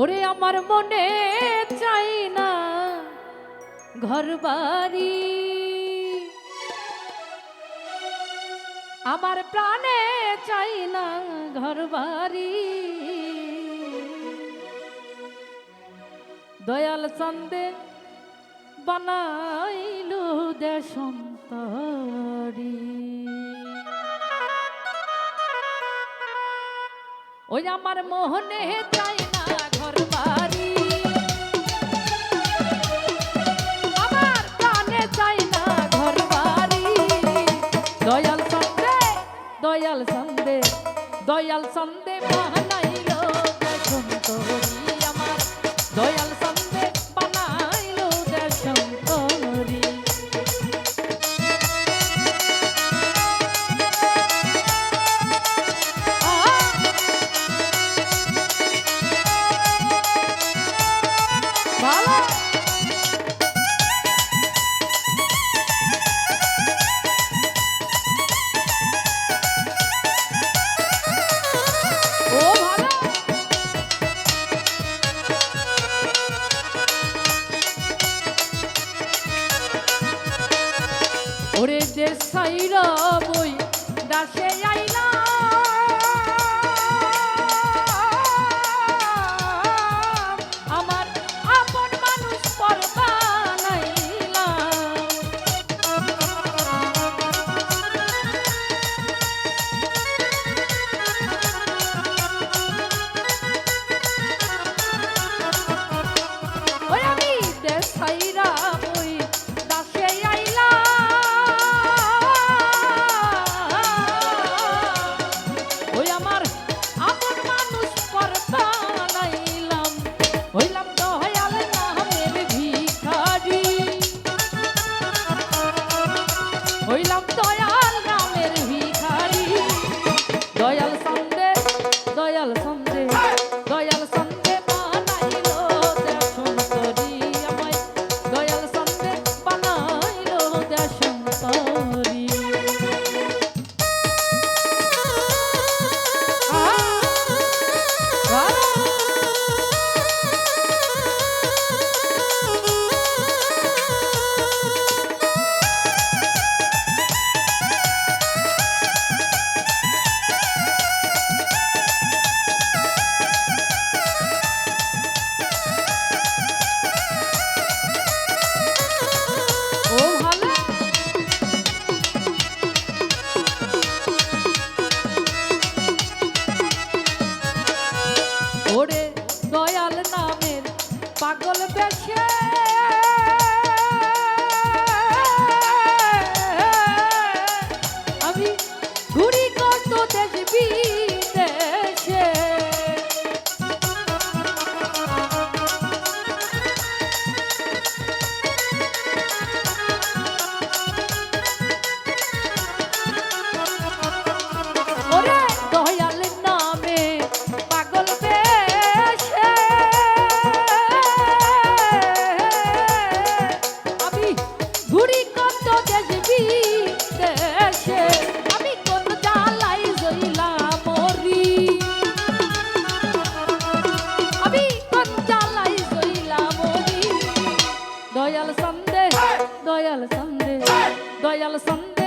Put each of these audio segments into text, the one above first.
ওরে আমার মনে চাই না ঘর বাড়ি আমার প্রাণে চাই না ঘর বাড়ি দয়াল চন্দে বানাইল দেশন্তরি। ওই আমার মোহনে চাই না দয়াল সন্দে দয়াল সন্দে মহানাই রোগ সুন্দরী আমার। দয়াল সাইরা বই দাসে আই তোরা দয়াল সন্দেহ দয়াল সন্দেহ দয়াল সন্দেহ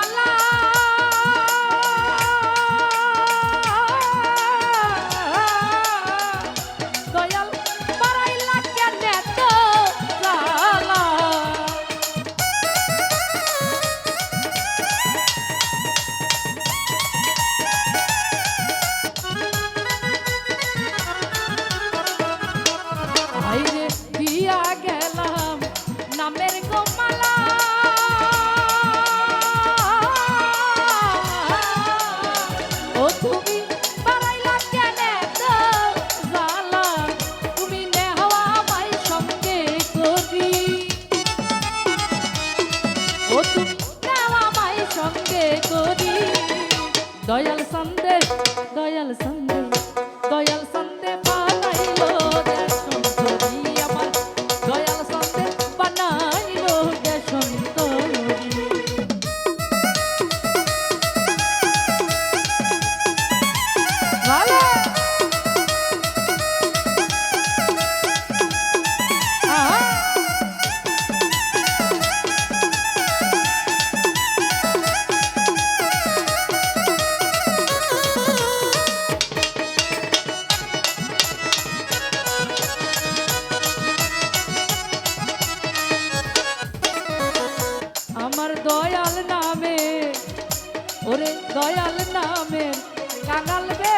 la ও তুমি আমায় সঙ্গে করি। দয়াল সন্দেশ দয়াল সন্দেশ। দয়াল নামে ওরে দয়াল নামে কাঙাল বে।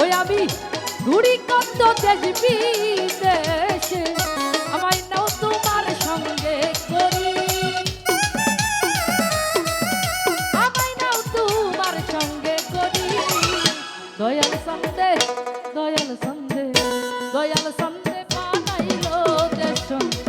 ওই আমি ঘুরি কান্দ দেশ। বিদেশে আমায় নাও তোমার সঙ্গে করি। আমায় নাও তোমার সঙ্গে করি। দয়াল সন্দেশ দয়াল সন্দেশ দয়াল সন্দেশ বানাইল দেশ সন্দেশ